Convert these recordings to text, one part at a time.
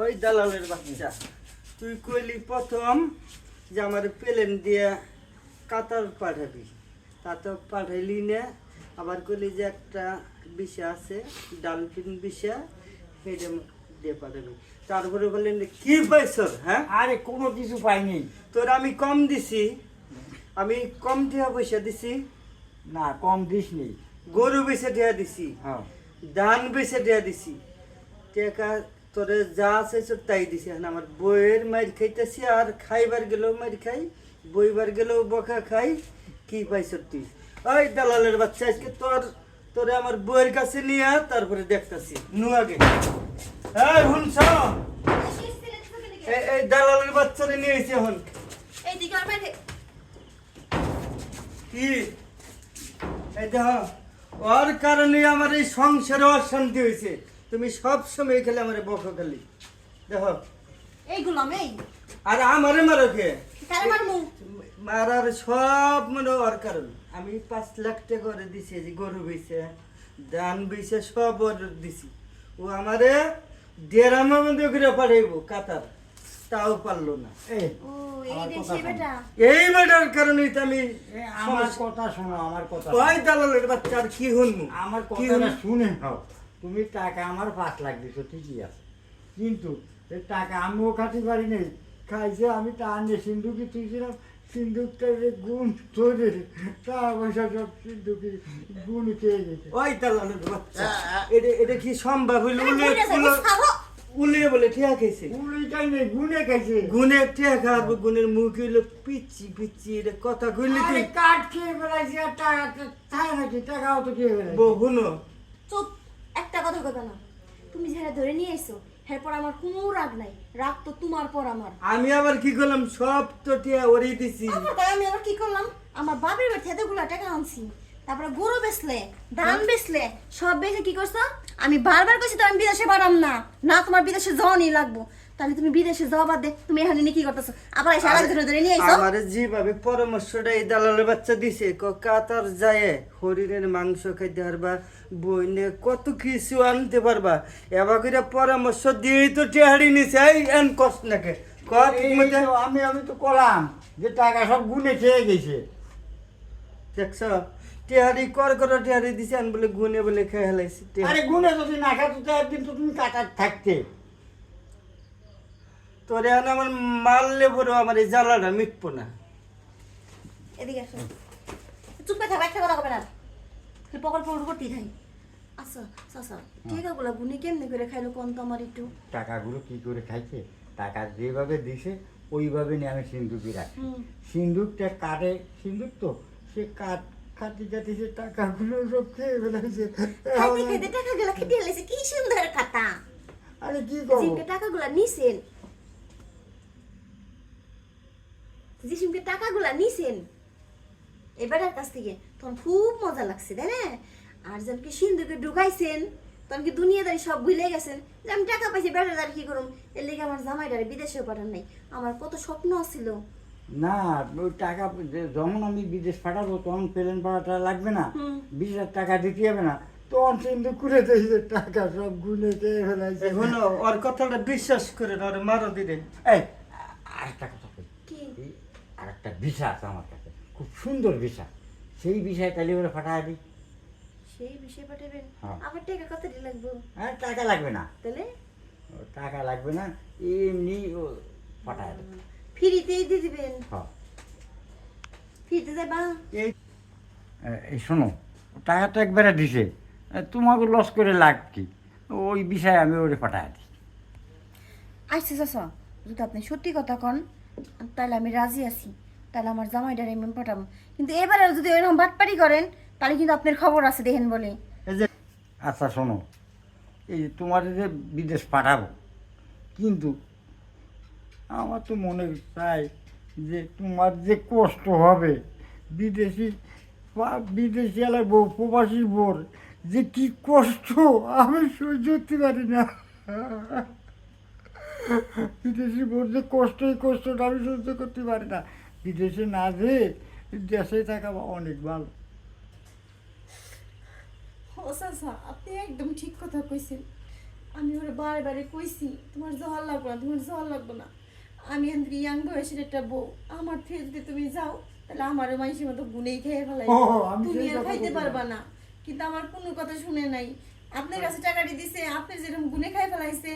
ওই দালালের বাচ্চা। তুই কইলি প্রথম যে আমার প্লেন দিয়ে কাতার পাঠাবি। তা তো পাঠাইলি না। আবার কইলি যে একটা বিষয় আছে ডালফিন বিষয় সেইটা দিয়ে পাঠাবি। তারপরে বললেন কি পাইছ হ্যাঁ? আরে কোনো কিছু পাইনি। তোর আমি কম দিছি। আমি কম টিয়া পয়সা দিছি। না কম দিস নি গরু বেচে টিয়া দিছি। হ্যাঁ। ধান বেচে টিয়া দিছি। টেকা তোরে যা চাইছ তাই দিছি। এখন আমার বইয়ের মাইর খাইতেছি আর খাইবার গেলেও মাইর খাই বইবার গেলেও বকা খাই কি পাইছ তুই? ওই দালালের বাচ্চা আজকে তোর তোরে আমার বইয়ের কাছে নিয়ে তারপরে দেখতাছি নু আগে। এই শুনছ? এই দালালের বাচ্চারে নিয়ে এসে এখন। কি? এই দেখ ওর কারণে আমার এই সংসারে অশান্তি হয়েছে তুমি সব সময় খেলে আমার বক খালি। দেখো। এইগুলো আমি এই। আর আমারে মারো কে? তার মারমু? মারার সব মানে ওর কারণ। আমি পাঁচ লাখ টাকা করে দিছি যে গরু বেছে ধান বেছে সব ওর দিছি। ও আমারে দেড়ামের মধ্যে করে পাঠাইবো কাতার। তাও পারল না। এই ও এই কথা বেটা। এই মেয়েটার কারণেই তো আমি আমার কথা শোনো আমার কথা ওই দালালের বাচ্চা আর কি হনমু আমার কি কথাটা শুনে নাও। তুমি টাকা আমার পাঁচ লাখ দিছো ঠিকই আছে। কিন্তু এই টাকা আমিও খাতে পারি নাই। খাইছে আমি টান দিয়ে সিন্ধুকি তুলছিলাম সিন্ধুকটা যে গুণ ধরে টাকা পয়সা সব সিন্ধুকি গুণ খেয়ে গেছে। ওই দালালের বাচ্চা। এটা এটা কি সম্ভব হইল? উলে বলে ঠিয়া খাইছে। গুণে খাইছে। গুনে ঠিয়া খাওয়ার গুনের মুখ হইল পিচ্ছি পিচ্ছি এটা কথা কইলি তুই। কাঠ খেয়ে বেড়াইছে আর টাকা তাই নাকি? টাকাও তো খেয়ে বহুনো চুপ একটা কথা না। তুমি যারা ধরে নিয়ে এসো এরপর আমার কোনো রাগ নাই। রাগ তো তোমার পর আমার। আমি আবার কি করলাম? সব তো টিয়া ওরে দিছি। তাই আমি আবার কি করলাম? আমার বাপের বাড়ি থেকে গুলা টাকা আনছি। তারপরে গরু বেচলে ধান বেচলে সব বেচে কি করছ? আমি বারবার কইছি তো আমি বিদেশে বাড়াম না। না তোমার বিদেশে যাওয়ানি লাগবো। তাহলে তুমি বিদেশে যাওয়া বাদ দে তুমি এখানে নিয়ে কি করতেছো? আবার এসে আরেক ধরে ধরে নিয়ে আইছো? আমার যেভাবে পরামর্শটা এই দালালের বাচ্চা দিছে ক কাতার যায় হরিণের মাংস খাইতে পারবা বইনে কত কিছু আনতে পারবা। এবার করে পরামর্শ দিয়েই তো টেহারি নিছে এই এন কষ্ট নাকে? আমি আমি তো কলাম যে টাকা সব গুনে খেয়ে গেছে। দেখছ? টেহারি কর কর টেহারি দিছে আন বলে গুনে বলে খেয়ে হেলাইছি আরে গুনে যদি না খাতো তো একদিন তো তুমি কাটার থাকতে। তোর এখন আমার মারলে পরেও আমার এই জ্বালাটা মিটবো না। এদিকে আসো। চুপ করে থাকো একটা কথা কবে না। খালি পকল পকল করতেই থাকি। আচ্ছা চাচা টেকাগুলো গুনি কেমনে করে খাইলো কোন তো আমার একটু? টাকাগুলো কি করে খাইছে? টাকা যেভাবে দিছে ওইভাবে নিয়ে আমি সিন্ধুকি রাখি হুম। সিন্ধুকটা কাটে সিন্ধুক তো? সে কাট কাটি কাটি সে টাকাগুলো সব খেয়ে ফেলেছে। খাইতে খাইতে টাকাগুলো খেতে হেলেছে কি সুন্দর কথা। আরে কি করব? টাকাগুলো নিছেন জিসিমকে টাকাগুলো নিছেন। এবারের কাছ থেকে তখন খুব মজা লাগছে তাই না? আর যেমন সিন্ধুকে ঢুকাইছেন তখন কি দুনিয়াদারি সব ভুলে গেছেন? যে আমি টাকা পাইছি বেটাদার কি করুম? এর লেগে আমার জামাইটারে বিদেশেও পাঠান নাই। আমার কত স্বপ্ন ছিল না টাকা যখন আমি বিদেশ পাঠাবো তখন প্লেন পাঠাটা লাগবে না। বিশ হাজার টাকা দিতে হবে না। তখন সিন্ধু করে দিয়েছে টাকা সব গুনে খেয়ে ফেলাইছে। ওর কথাটা বিশ্বাস করে না ওর মারো দিলে এই আর একটা কথা। কই কি এই আর একটা ভিসা আছে আমার কাছে। খুব সুন্দর ভিসা। সেই বিষয়ে তাহলে ওরা ফাটাই দিই। সেই বিষয় পাঠাবেন? হ্যাঁ। আবার টাকা কত লাগবো? আর টাকা লাগবে না। তাহলে? টাকা লাগবে না এমনি ও ফাটাই দেবে ফ্রিতেই দিয়ে দিবেন? হ্যাঁ। ফ্রিতে যাবা এই এই শোনো টাকাটা একবারে দিছে। তোমাকে লস করে লাগ কি? ওই বিষয়ে আমি ওরে ফাটাই দিই। আচ্ছা চাচা যদি আপনি সত্যি কথা কন। তাহলে আমি রাজি আছি। তাহলে আমার জামাইটার এমন পাঠাবো কিন্তু এবারে যদি এরকম বাটপারি করেন, তাহলে কিন্তু আপনার খবর আছে দেখেন বলে। এই যে আচ্ছা শোনো। এই যে তোমার যে বিদেশ পাঠাবো, কিন্তু আমার তো মনে চাই যে তোমার যে কষ্ট হবে, বিদেশি বিদেশি এলার বউ, প্রবাসী বোর যে কি কষ্ট, আমি সহ্য করতে পারি না। বিদেশি বোর যে কষ্ট কষ্টটা আমি সহ্য করতে পারি না। বিদেশে না যেয়ে দেশে থাকা অনেক ভালো। ও চাচা আপনি একদম ঠিক কথা কইছেন। আমি ওরা বারে বারে কইছি তোমার জল লাগবে না তোমার জল লাগবে না। আমি এখান ইয়াং বয়সের একটা বউ আমার থেকে যদি তুমি যাও তাহলে আমার মাইসের মতো গুনেই খেয়ে ফেলাই তুমি আর খাইতে পারবা না। কিন্তু আমার কোনো কথা শুনে নাই। আপনার কাছে টাকাটি দিছে আপনি যেরকম গুনে খাই ফেলাইছে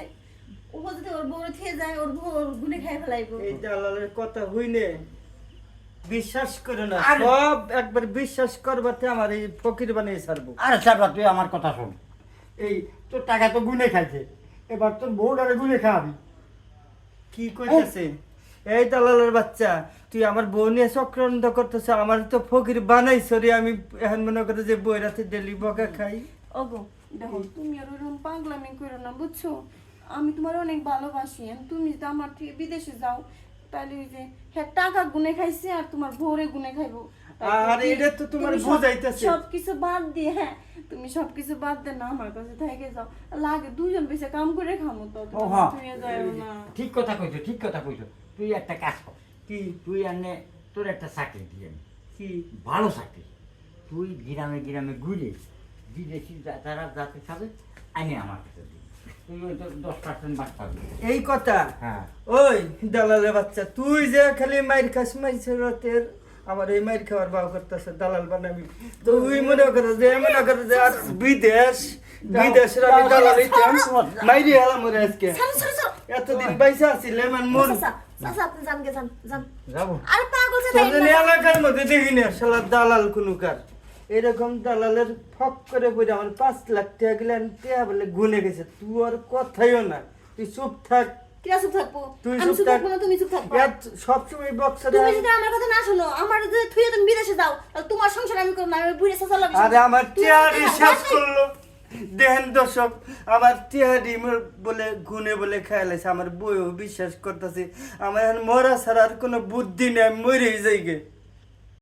ও যদি ওর বউর থেকে যায় ওর বউ গুনে খাই ফেলাইবো। এই দালালের কথা হইনে বিশ্বাস করো না আরে- সব একবার বিশ্বাস করবাতে আমার এই ফকির বানিয়ে ছাড়বো। আরে সাবা তুই আমার কথা শোন। এই তোর টাকা তো গুনে খাইছে এবার তোর বউটারে গুনে খাওয়াবি। কি কইতেছে? এই দালালের বাচ্চা তুই আমার বউ নিয়ে চক্রান্ত করতেছ আমার তো ফকির বানাইছ রে আমি এখন মনে করে যে বই রাতে ডেলি বকা খাই। ওগো দেখো তুমি আর ওরকম পাগলামি করো না বুঝছ? আমি তোমার অনেক ভালোবাসি তুমি যদি আমার থেকে বিদেশে যাও তাহলে ওই যে হ্যাঁ টাকা গুনে খাইছে আর তোমার ভোরে গুনে খাইবো। আর এটা তো তোমার তুমি সব- বুঝাইতেছে। সবকিছু বাদ দিয়ে হ্যাঁ তুমি সবকিছু বাদ দে না আমার কাছে থেকে যাও। লাগে দুজন বেশি কাম করে খামো তো তুমি যাও না। ঠিক কথা কইছো ঠিক কথা কইছো। তুই একটা কাজ কর। কি? তুই এনে তোর একটা চাকরি দিয়ে আমি কি? ভালো চাকরি। তুই গ্রামে গ্রামে ঘুরে বিদেশি যারা যাতে খাবে আনি আমার কাছে এই কথা? হ্যাঁ। ওই দালালের বাচ্চা তুই যে খালি মাইর খাস মাইছে রাতের আমার এই মাইর খাওয়ার বাউ করতেছে দালাল বানাবি। তো তুই মনে করে যে মনে করে যে আর বিদেশ বিদেশের আমি দালাল হইতাম মাইরি হেলাম রে আজকে। এতদিন বাইসা আছিলে মান। যান, যান। যাব। আরে পাগল? এলাকার মধ্যে দেখি না শালা দালাল কোনুকার এরকম দালালের ফক করে পড়ে আমার পাঁচ লাখ টাকা গেলেন টেয়া বলে গুনে গেছে। তুই আর কথাইও না। তুই চুপ থাক। কিরা চুপ থাকব? তুই চুপ চুপ থাকব না তুমি চুপ থাকব। সবসময় বক্সারে তুমি যদি আমার কথা না শোনো আমার যদি থুয়ে তুমি বিদেশে যাও তাহলে তোমার সংসার আমি করব না আমি বুড়ে চাচা লাগে আরে আমার করল। দর্শক টিয়ারি বলে গুনে বলে খেয়ালাইছে আমার বইও বিশ্বাস করতেছে। আমার এখন মরা ছাড়া আর কোনো বুদ্ধি নেই আমি মরেই যাই গে